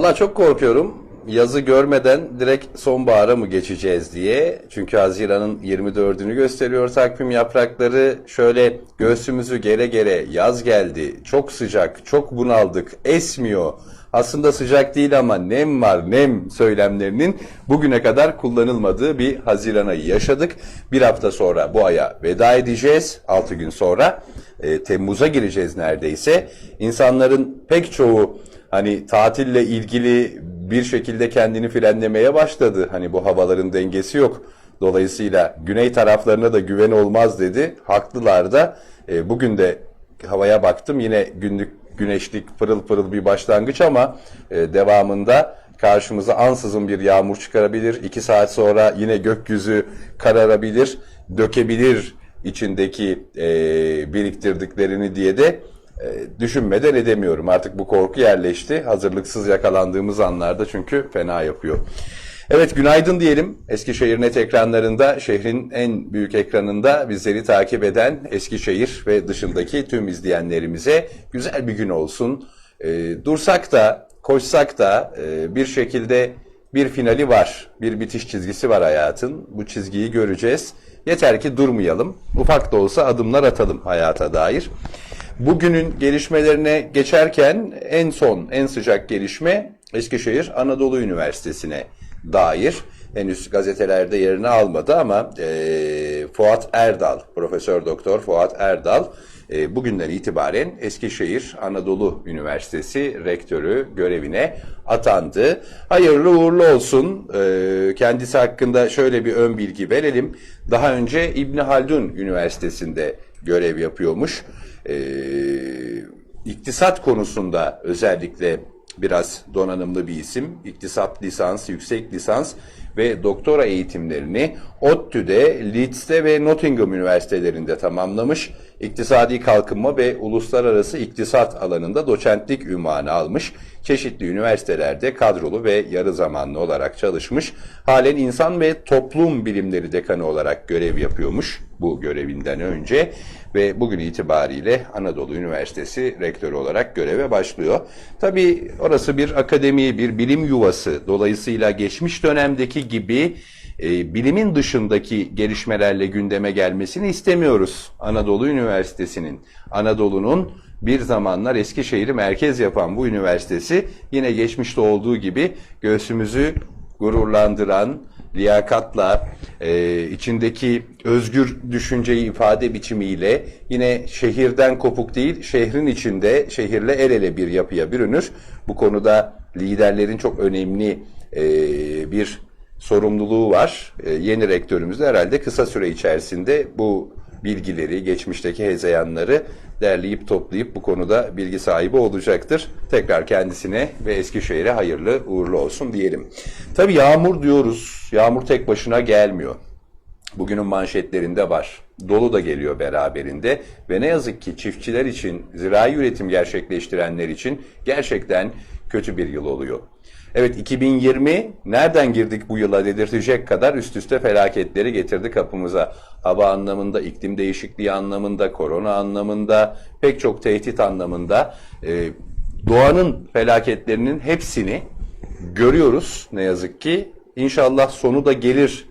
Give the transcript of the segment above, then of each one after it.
Vallahi çok korkuyorum. Yazı görmeden direkt sonbahara mı geçeceğiz diye. Çünkü Haziran'ın 24'ünü gösteriyor takvim yaprakları. Şöyle göğsümüzü gere gere yaz geldi. Çok sıcak, çok bunaldık, esmiyor. Aslında sıcak değil ama nem var, nem söylemlerinin bugüne kadar kullanılmadığı bir Haziran ayı yaşadık. Bir hafta sonra bu aya veda edeceğiz. 6 gün sonra e, Temmuz'a gireceğiz neredeyse. İnsanların pek çoğu hani tatille ilgili bir şekilde kendini frenlemeye başladı. Hani bu havaların dengesi yok. Dolayısıyla güney taraflarına da güven olmaz dedi. Haklılar da. E, bugün de havaya baktım yine günlük güneşlik pırıl pırıl bir başlangıç ama e, devamında karşımıza ansızın bir yağmur çıkarabilir. İki saat sonra yine gökyüzü kararabilir, dökebilir içindeki e, biriktirdiklerini diye de düşünmeden edemiyorum. Artık bu korku yerleşti. Hazırlıksız yakalandığımız anlarda çünkü fena yapıyor. Evet günaydın diyelim. Eskişehir Net ekranlarında şehrin en büyük ekranında bizleri takip eden Eskişehir ve dışındaki tüm izleyenlerimize güzel bir gün olsun. E, dursak da koşsak da e, bir şekilde bir finali var. Bir bitiş çizgisi var hayatın. Bu çizgiyi göreceğiz. Yeter ki durmayalım. Ufak da olsa adımlar atalım hayata dair. Bugünün gelişmelerine geçerken en son, en sıcak gelişme Eskişehir Anadolu Üniversitesi'ne dair. Henüz gazetelerde yerini almadı ama e, Fuat Erdal, Profesör Doktor Fuat Erdal e, bugünden itibaren Eskişehir Anadolu Üniversitesi rektörü görevine atandı. Hayırlı uğurlu olsun. E, kendisi hakkında şöyle bir ön bilgi verelim. Daha önce İbni Haldun Üniversitesi'nde görev yapıyormuş. E, iktisat konusunda özellikle biraz donanımlı bir isim. İktisat lisans, yüksek lisans ve doktora eğitimlerini ODTÜ'de, Leeds'te ve Nottingham üniversitelerinde tamamlamış. İktisadi kalkınma ve uluslararası iktisat alanında doçentlik ünvanı almış. Çeşitli üniversitelerde kadrolu ve yarı zamanlı olarak çalışmış. Halen insan ve toplum bilimleri dekanı olarak görev yapıyormuş bu görevinden önce ve bugün itibariyle Anadolu Üniversitesi rektörü olarak göreve başlıyor. Tabii orası bir akademi, bir bilim yuvası. Dolayısıyla geçmiş dönemdeki gibi e, bilimin dışındaki gelişmelerle gündeme gelmesini istemiyoruz Anadolu Üniversitesi'nin. Anadolu'nun bir zamanlar Eskişehir'i merkez yapan bu üniversitesi yine geçmişte olduğu gibi göğsümüzü gururlandıran, liyakatla, e, içindeki özgür düşünceyi ifade biçimiyle yine şehirden kopuk değil, şehrin içinde şehirle el ele bir yapıya bürünür. Bu konuda liderlerin çok önemli e, bir sorumluluğu var. E, yeni rektörümüz de herhalde kısa süre içerisinde bu bilgileri, geçmişteki hezeyanları derleyip toplayıp bu konuda bilgi sahibi olacaktır. Tekrar kendisine ve Eskişehir'e hayırlı uğurlu olsun diyelim. Tabii yağmur diyoruz. Yağmur tek başına gelmiyor. Bugünün manşetlerinde var. Dolu da geliyor beraberinde ve ne yazık ki çiftçiler için, zirai üretim gerçekleştirenler için gerçekten kötü bir yıl oluyor. Evet 2020 nereden girdik bu yıla dedirtecek kadar üst üste felaketleri getirdi kapımıza. Hava anlamında, iklim değişikliği anlamında, korona anlamında, pek çok tehdit anlamında e, doğanın felaketlerinin hepsini görüyoruz ne yazık ki. İnşallah sonu da gelir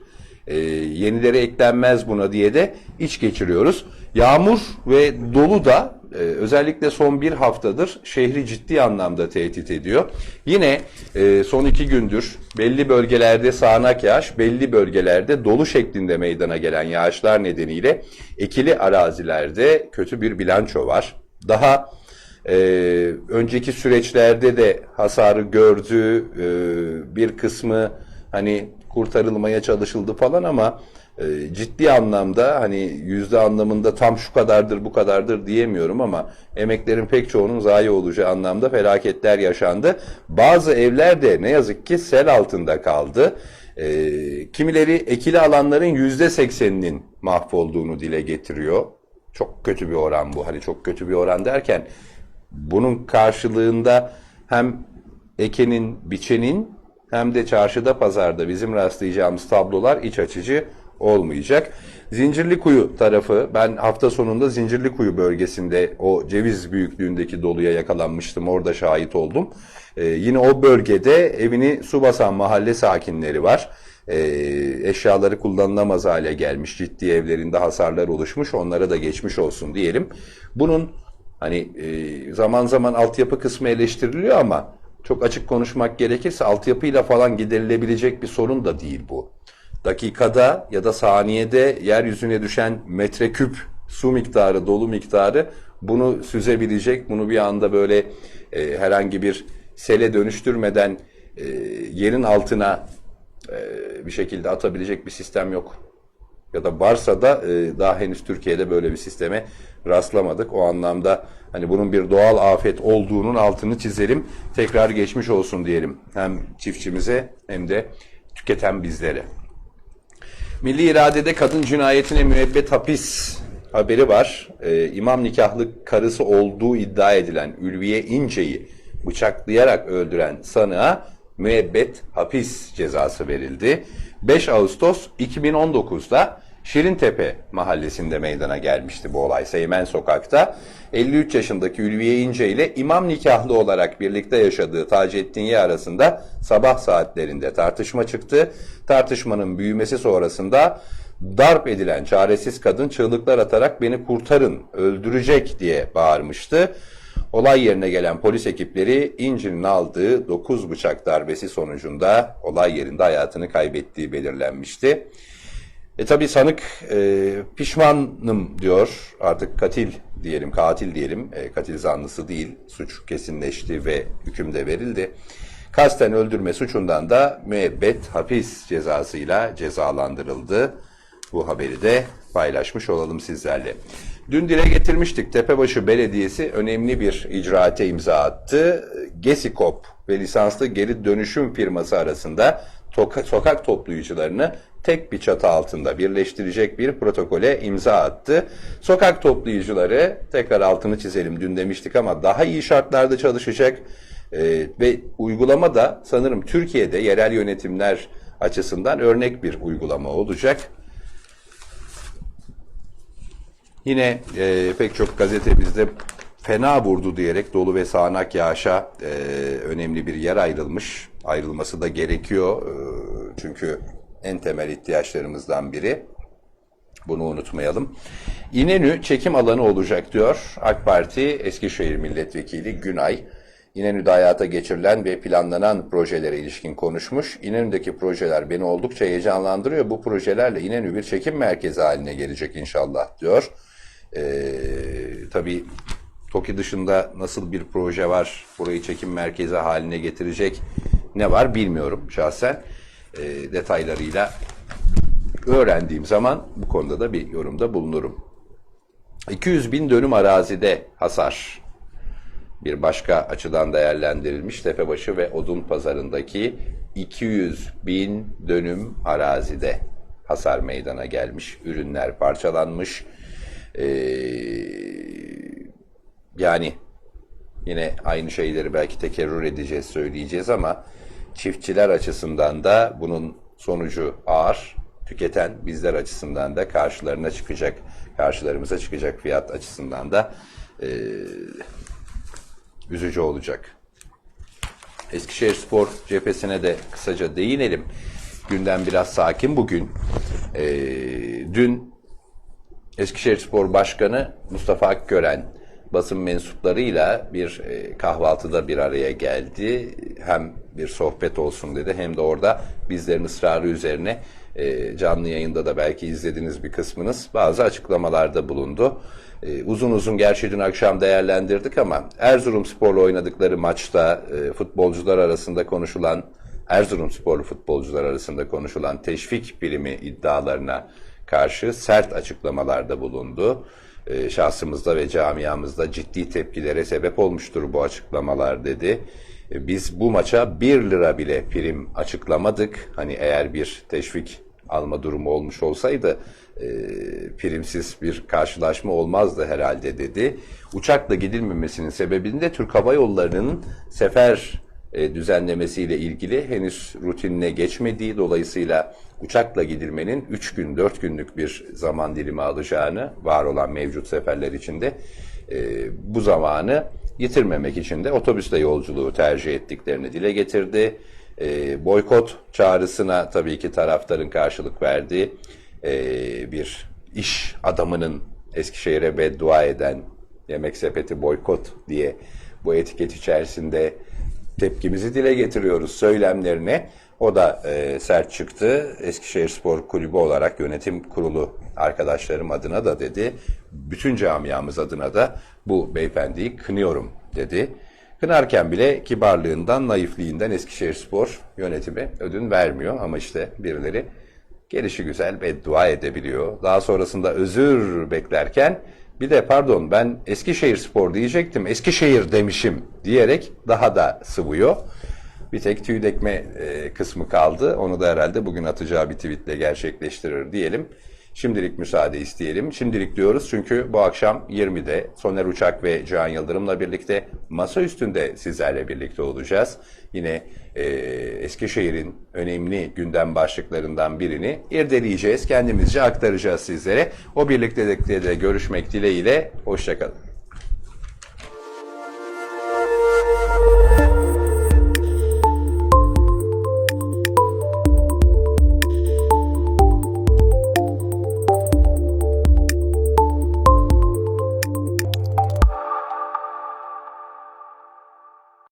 e, yenileri eklenmez buna diye de iç geçiriyoruz. Yağmur ve dolu da e, özellikle son bir haftadır şehri ciddi anlamda tehdit ediyor. Yine e, son iki gündür belli bölgelerde sağanak yağış, belli bölgelerde dolu şeklinde meydana gelen yağışlar nedeniyle ekili arazilerde kötü bir bilanço var. Daha e, önceki süreçlerde de hasarı gördü, e, bir kısmı hani kurtarılmaya çalışıldı falan ama e, ciddi anlamda hani yüzde anlamında tam şu kadardır bu kadardır diyemiyorum ama emeklerin pek çoğunun zayi olacağı anlamda felaketler yaşandı. Bazı evler de ne yazık ki sel altında kaldı. E, kimileri ekili alanların yüzde sekseninin mahvolduğunu dile getiriyor. Çok kötü bir oran bu. Hani çok kötü bir oran derken bunun karşılığında hem ekenin, biçenin hem de çarşıda pazarda bizim rastlayacağımız tablolar iç açıcı olmayacak. Zincirlikuyu tarafı ben hafta sonunda Zincirlikuyu bölgesinde o ceviz büyüklüğündeki doluya yakalanmıştım. Orada şahit oldum. Ee, yine o bölgede evini su basan mahalle sakinleri var. Ee, eşyaları kullanılamaz hale gelmiş. Ciddi evlerinde hasarlar oluşmuş. Onlara da geçmiş olsun diyelim. Bunun hani e, zaman zaman altyapı kısmı eleştiriliyor ama çok açık konuşmak gerekirse altyapıyla falan giderilebilecek bir sorun da değil bu dakikada ya da saniyede yeryüzüne düşen metreküp su miktarı, dolu miktarı bunu süzebilecek, bunu bir anda böyle e, herhangi bir sele dönüştürmeden e, yerin altına e, bir şekilde atabilecek bir sistem yok. Ya da varsa da e, daha henüz Türkiye'de böyle bir sisteme rastlamadık. O anlamda hani bunun bir doğal afet olduğunun altını çizelim. Tekrar geçmiş olsun diyelim. Hem çiftçimize hem de tüketen bizlere. Milli iradede kadın cinayetine müebbet hapis haberi var. Ee, imam nikahlı karısı olduğu iddia edilen Ülviye İnce'yi bıçaklayarak öldüren sanığa müebbet hapis cezası verildi. 5 Ağustos 2019'da Şirintepe mahallesinde meydana gelmişti bu olay Seymen Sokak'ta. 53 yaşındaki Ülviye İnce ile imam nikahlı olarak birlikte yaşadığı Taceddin Ye arasında sabah saatlerinde tartışma çıktı. Tartışmanın büyümesi sonrasında darp edilen çaresiz kadın çığlıklar atarak beni kurtarın, öldürecek diye bağırmıştı. Olay yerine gelen polis ekipleri İnci'nin aldığı 9 bıçak darbesi sonucunda olay yerinde hayatını kaybettiği belirlenmişti. E tabi sanık e, pişmanım diyor. Artık katil diyelim, katil diyelim. E, katil zanlısı değil. Suç kesinleşti ve hüküm de verildi. Kasten öldürme suçundan da müebbet hapis cezasıyla cezalandırıldı. Bu haberi de paylaşmış olalım sizlerle. Dün dile getirmiştik. Tepebaşı Belediyesi önemli bir icraate imza attı. Gesikop ve lisanslı geri dönüşüm firması arasında toka- sokak toplayıcılarını tek bir çatı altında birleştirecek bir protokole imza attı. Sokak toplayıcıları tekrar altını çizelim dün demiştik ama daha iyi şartlarda çalışacak Ee, ve uygulama da sanırım Türkiye'de yerel yönetimler açısından örnek bir uygulama olacak. Yine e, pek çok gazetemizde fena vurdu diyerek dolu ve sağanak yağışa e, önemli bir yer ayrılmış. Ayrılması da gerekiyor. E, çünkü en temel ihtiyaçlarımızdan biri. Bunu unutmayalım. İnönü çekim alanı olacak diyor AK Parti Eskişehir Milletvekili Günay. İnönü'de hayata geçirilen ve planlanan projelere ilişkin konuşmuş. İnönü'deki projeler beni oldukça heyecanlandırıyor. Bu projelerle İnönü bir çekim merkezi haline gelecek inşallah diyor. Ee, tabii TOKİ dışında nasıl bir proje var, burayı çekim merkezi haline getirecek ne var bilmiyorum şahsen. Ee, detaylarıyla öğrendiğim zaman bu konuda da bir yorumda bulunurum. 200 bin dönüm arazide hasar bir başka açıdan değerlendirilmiş Tepebaşı ve Odun Pazarı'ndaki 200 bin dönüm arazide hasar meydana gelmiş. Ürünler parçalanmış. Ee, yani yine aynı şeyleri belki tekerrür edeceğiz, söyleyeceğiz ama çiftçiler açısından da bunun sonucu ağır. Tüketen bizler açısından da karşılarına çıkacak, karşılarımıza çıkacak fiyat açısından da e, üzücü olacak. Eskişehir Spor cephesine de kısaca değinelim. Gündem biraz sakin bugün. Ee, dün Eskişehir Spor Başkanı Mustafa Akgören basın mensuplarıyla bir e, kahvaltıda bir araya geldi. Hem bir sohbet olsun dedi hem de orada bizlerin ısrarı üzerine e, canlı yayında da belki izlediğiniz bir kısmınız bazı açıklamalarda bulundu. E, uzun uzun gerçi dün akşam değerlendirdik ama Erzurum Spor'la oynadıkları maçta e, futbolcular arasında konuşulan Erzurum sporlu futbolcular arasında konuşulan teşvik birimi iddialarına karşı sert açıklamalarda bulundu. E, şahsımızda ve camiamızda ciddi tepkilere sebep olmuştur bu açıklamalar dedi. E, biz bu maça 1 lira bile prim açıklamadık. Hani eğer bir teşvik alma durumu olmuş olsaydı e, primsiz bir karşılaşma olmazdı herhalde dedi. Uçakla gidilmemesinin sebebini de Türk Hava Yolları'nın sefer e, düzenlemesiyle ilgili henüz rutinine geçmediği dolayısıyla uçakla gidilmenin 3 gün 4 günlük bir zaman dilimi alacağını var olan mevcut seferler içinde e, bu zamanı yitirmemek için de otobüsle yolculuğu tercih ettiklerini dile getirdi. E, boykot çağrısına tabii ki taraftarın karşılık verdiği e, bir iş adamının Eskişehir'e beddua eden yemek sepeti boykot diye bu etiket içerisinde tepkimizi dile getiriyoruz söylemlerine. O da e, sert çıktı. Eskişehir Spor Kulübü olarak yönetim kurulu arkadaşlarım adına da dedi. Bütün camiamız adına da bu beyefendiyi kınıyorum dedi. Kınarken bile kibarlığından, naifliğinden Eskişehir Spor yönetimi ödün vermiyor. Ama işte birileri gelişi güzel beddua edebiliyor. Daha sonrasında özür beklerken bir de pardon ben Eskişehir Spor diyecektim, Eskişehir demişim diyerek daha da sıvıyor. Bir tek tüy dekme e, kısmı kaldı. Onu da herhalde bugün atacağı bir tweetle gerçekleştirir diyelim. Şimdilik müsaade isteyelim. Şimdilik diyoruz çünkü bu akşam 20'de Soner Uçak ve Can Yıldırım'la birlikte masa üstünde sizlerle birlikte olacağız. Yine e, Eskişehir'in önemli gündem başlıklarından birini irdeleyeceğiz. Kendimizce aktaracağız sizlere. O birliktelikte de görüşmek dileğiyle. Hoşçakalın.